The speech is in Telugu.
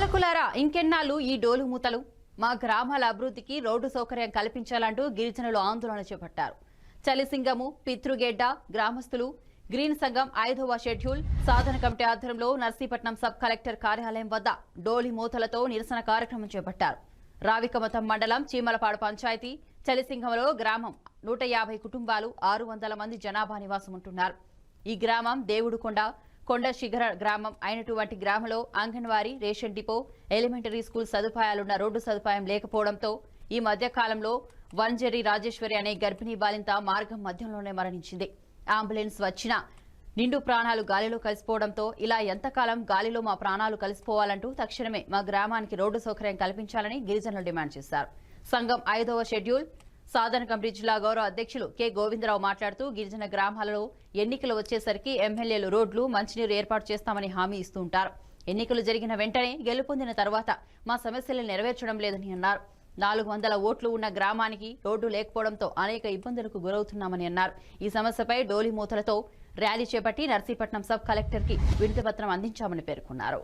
పాలకులారా ఇంకెన్నాళ్ళు ఈ డోలు మూతలు? మా గ్రామాల అభివృద్ధికి రోడ్డు సౌకర్యం కల్పించాలంటూ గిరిజనులు ఆందోళన చేపట్టారు. చలిసింగము పితృగెడ్డ గ్రామస్తులు గ్రీన్ సంఘం ఐదవ షెడ్యూల్ సాధన కమిటీ ఆధ్వర్యంలో నర్సీపట్నం సబ్ కలెక్టర్ కార్యాలయం వద్ద డోలి మూతలతో నిరసన కార్యక్రమం చేపట్టారు. రావికమతం మండలం చీమలపాడు పంచాయతీ చలిసింగంలో గ్రామం నూట యాభై కుటుంబాలు ఆరు వందల మంది జనాభా నివాసం ఉంటున్నారు ఈ గ్రామం దేవుడుకొండ కొండ శిఖర గ్రామం అయినటువంటి గ్రామంలో anganwadi ration depot elementary school సదుపాయాలున్న road సదుపాయం లేకపోవడంతో ఈ మధ్య కాలంలో వంజరి రాజేశ్వరి అనే గర్భిణీ బాలింత మార్గం మధ్యంలోనే మరణించింది. అంబులెన్స్ వచ్చినా నిండు ప్రాణాలు గాలిలో కలిసిపోవడంతో ఇలా ఎంతకాలం గాలిలో మా ప్రాణాలు కలిసిపోవాలంటూ తక్షణమే మా గ్రామానికి రోడ్డు సౌకర్యం కల్పించాలని గిరిజనులు డిమాండ్ చేశారు. సంఘం ఐదవ షెడ్యూల్ సాధన కమిటీ జిల్లా గౌరవ అధ్యక్షులు కె. గోవిందరావు మాట్లాడుతూ గిరిజన గ్రామాలలో ఎన్నికలు వచ్చేసరికి ఎమ్మెల్యేలు రోడ్లు మంచినీరు ఏర్పాటు చేస్తామని హామీ ఇస్తూ ఉంటారు. ఎన్నికలు జరిగిన వెంటనే గెలుపొందిన తర్వాత మా సమస్యలు నెరవేర్చడం లేదని అన్నారు. నాలుగు వందల ఓట్లు ఉన్న గ్రామానికి రోడ్డు లేకపోవడంతో అనేక ఇబ్బందులకు గురవుతున్నామని అన్నారు. ఈ సమస్యపై డోలి మూతలతో ర్యాలీ చేపట్టి నర్సీపట్నం సబ్ కలెక్టర్కి కి పత్రం అందించామని పేర్కొన్నారు.